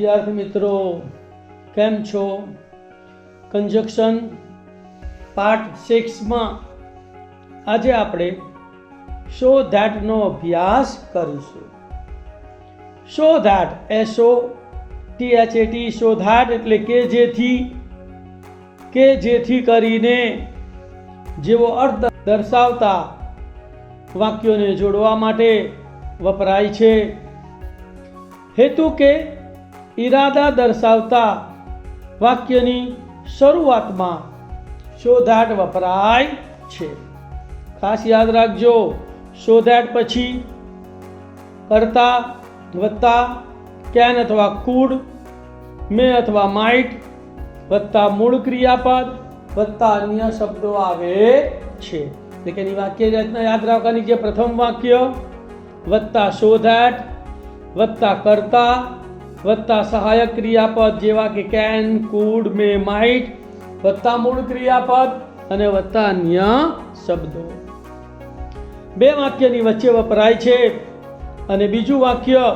વિદ્યાર્થી મિત્રો, કેમ છો? કન્જક્શન પાર્ટ સિક્સમાં આજે આપણે શો ધેટનો અભ્યાસ કરીશું. So that S O T H A T so that એટલે કે જેથી કે જેથી કરીને જેવો અર્થ દર્શાવતા વાક્યોને જોડવા માટે વપરાય છે. હેતુ કે ઈરાદા દર્શાવતા વાક્યની શરૂઆતમાં શોધાટ વપરાય છે. ખાસ યાદ રાખજો, શોધાટ પછી કરતા વત્તા કેન અથવા કુડ મે અથવા માઇટ વત્તા મૂળ ક્રિયાપદ વત્તા અન્ય શબ્દો આવે છે. એટલે કે એની વાક્ય રચના યાદ રાખવાની જે પ્રથમ વાક્ય વત્તા શોધાટ વત્તા કરતા વત્તા સહાયક ક્રિયાપદ જેવા કે કેન, કુડ, મે, માઇટ વત્તા મૂળ ક્રિયાપદ અને વત્તા અન્ય શબ્દો. બે વાક્યની વચ્ચે વપરાય છે અને બીજું વાક્ય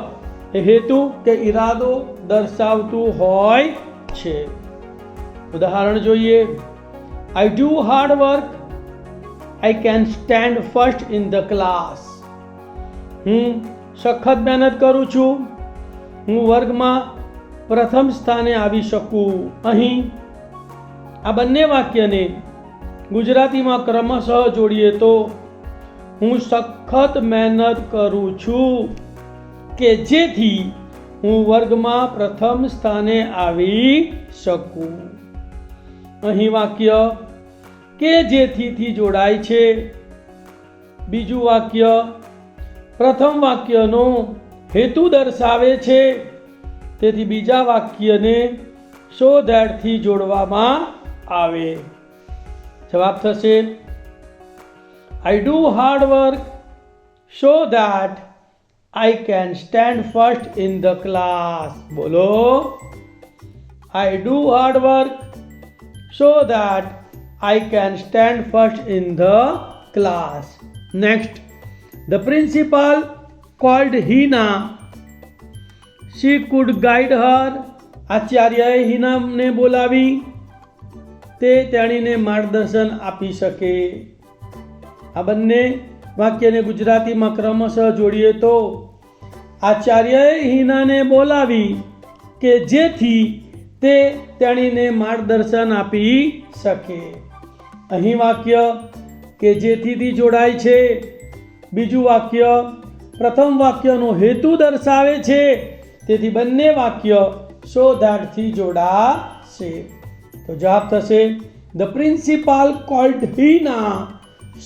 હેતુ કે ઈરાદો દર્શાવતું હોય છે. ઉદાહરણ જોઈએ. I do hard work I can stand first in the class હું સખત મહેનત કરું છું. હું વર્ગમાં પ્રથમ સ્થાને આવી શકું. અહીં આ બંને વાક્યને ગુજરાતીમાં ક્રમશઃ જોડીએ તો હું સખત મહેનત કરું છું કે જેથી હું વર્ગમાં પ્રથમ સ્થાને આવી શકું. અહીં વાક્ય કે જેથીથી જોડાય છે. બીજું વાક્ય પ્રથમ વાક્યનો હેતુ દર્શાવે છે. તેથી બીજા વાક્યને સો ધેટથી જોડવામાં આવે. જવાબ થશે I do hard work so that I can stand first in the class બોલો. I do hard work so that I can stand first in the class next the principal called Hina. She could guide her. આચાર્યએ હિનાને બોલાવી તે તેણીને માર્ગદર્શન આપી શકે આ બંને વાક્યને ગુજરાતીમાં ક્રમશઃ જોડીએ તો, આચાર્યએ હિનાને બોલાવી કે જેથી તે તેણીને માર્ગદર્શન આપી શકે અહીં વાક્ય કે જેથીથી જોડાય છે બીજું વાક્ય પ્રથમ વાક્યનો હેતુ દર્શાવે છે. તેથી બંને વાક્ય શોધાર્થી જોડાશે. તો જવાબ થશે the principal called Hina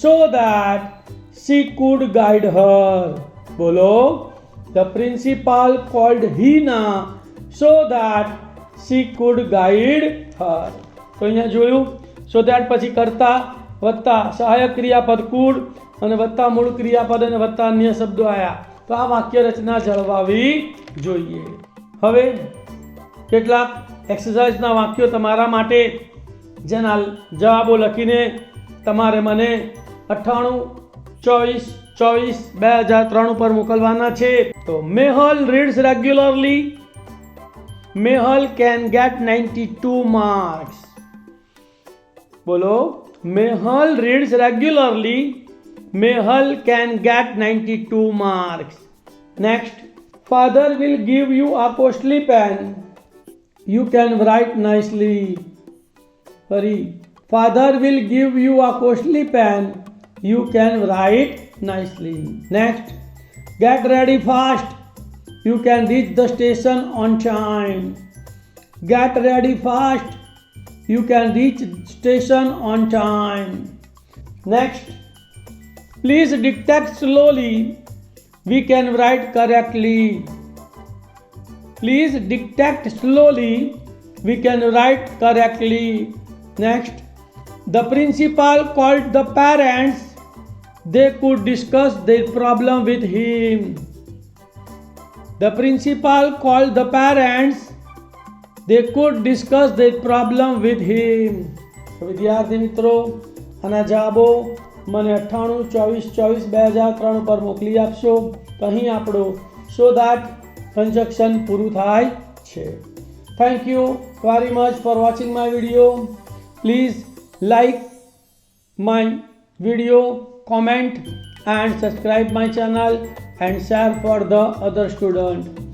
so that she could guide her બોલો the principal called Hina so that she could guide her તો અહીંયા જોયું સો ધેટ પછી કરતા, વત્તા સહાયક ક્રિયાપદ કુડ અને વત્તા મૂળ ક્રિયાપદ અને વત્તા અન્ય શબ્દો આવ્યા તો આ વાક્ય રચના જળવાવી જોઈએ. હવે કેટલાક એક્સરસાઇઝના વાક્યો તમારા માટે, જેના જવાબો લખીને તમારે મને અઠ્ઠાણું, ચોવીસ ચોવીસ, બે હજાર ત્રણ ઉપર મોકલવાના છે. તો Mehal reads regularly Mehal can get ninety two marks બોલો, Mehal reads regularly Mehal can get 92 marks. Next, father will give you a costly pen. You can write nicely. Hurry. Father will give you a costly pen. You can write nicely. Next, get ready fast. You can reach the station on time. Get ready fast. You can reach station on time. Next, Please dictate slowly. We can write correctly. Please dictate slowly. We can write correctly. Next, the principal called the parents. They could discuss their problem with him. The principal called the parents. They could discuss their problem with him. વિદ્યાર્થી મિત્રો આના જવાબો મને અઠ્ઠાણું, ચોવીસ ચોવીસ, બે હજાર ત્રણ પર મોકલી આપશો. તો અહીં આપણો સો દેટ ટ્રાન્ઝેક્શન પૂરું થાય છે. Thank you very much for watching my video please like my video comment and subscribe my channel and share for the other student.